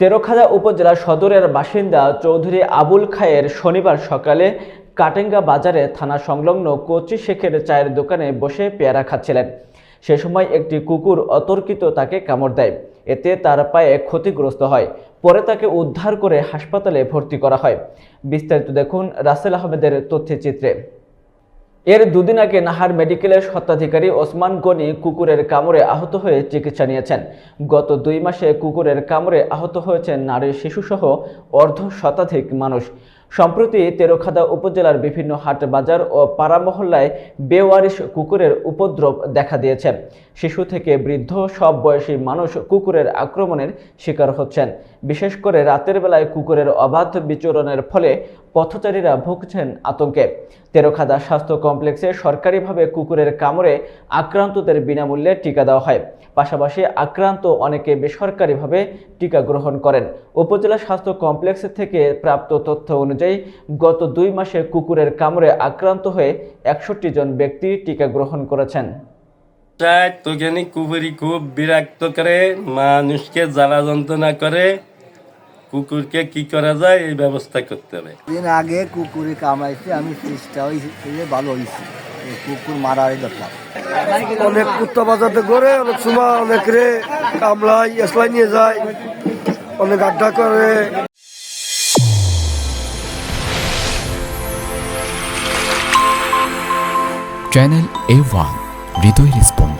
তেরোখাদা উপজেলা সদরের বাসিন্দা চৌধুরী আবুল খায়ের শনিবার সকালে কাটেঙ্গা বাজারে থানা সংলগ্ন কচি শেখের চায়ের দোকানে বসে পেয়ারা খাচ্ছিলেন। সে সময় একটি কুকুর অতর্কিত তাকে কামড় দেয়। এতে তার পায়ে ক্ষতিগ্রস্ত হয়। পরে তাকে উদ্ধার করে হাসপাতালে ভর্তি করা হয়। বিস্তারিত দেখুন রাসেল আহমেদের তথ্যচিত্রে। এর দুদিন আগে নাহার মেডিকেলের স্বত্বাধিকারী ওসমান গনি কুকুরের কামড়ে আহত হয়ে চিকিৎসা নিয়েছেন। গত দুই মাসে কুকুরের কামড়ে আহত হয়েছেন নারী শিশুসহ অর্ধ শতাধিক মানুষ। সম্প্রতি তেরোখাদা উপজেলার বিভিন্ন হাট বাজার ও পাড়া মহল্লায় বেওয়ারিশ কুকুরের উপদ্রব দেখা দিয়েছে। শিশু থেকে বৃদ্ধ সব বয়সী মানুষ কুকুরের আক্রমণের শিকার হচ্ছেন। বিশেষ করে রাতের বেলায় কুকুরের অবাধ বিচরণের ফলে পথচারীরা ভুগছেন আতঙ্কে। তেরোখাদা স্বাস্থ্য কমপ্লেক্সে সরকারিভাবে কুকুরের কামড়ে আক্রান্তদের বিনামূল্যে টিকা দেওয়া হয়। পাশাপাশি আক্রান্ত অনেকে বেসরকারিভাবে টিকা গ্রহণ করেন। উপজেলা স্বাস্থ্য কমপ্লেক্স থেকে প্রাপ্ত তথ্য অনুযায়ী, গত দুই মাসে কুকুরের কামড়ে আক্রান্ত হয়ে একষট্টি জন ব্যক্তি টিকা গ্রহণ করেছেন। তোখানি কুকুরি খুব বিরক্ত করে, মানুষকে জ্বালা যন্ত্রণা করে কুকুরকে কি করা যায় এই ব্যবস্থা করতে হবে। দিন আগে কুকুরে কামাইছে আমি চেষ্টা হয়েছে ভালো হয়েছে কুকুর মারারই দরকার। অনেক কুত্তা বাজাতে করে অনেক সময় অনেক রে কামলাই এসলাই নিয়ে যায় অনেক আড্ডা করে। চ্যানেল এ ওয়ান হৃদয় স্পন্দন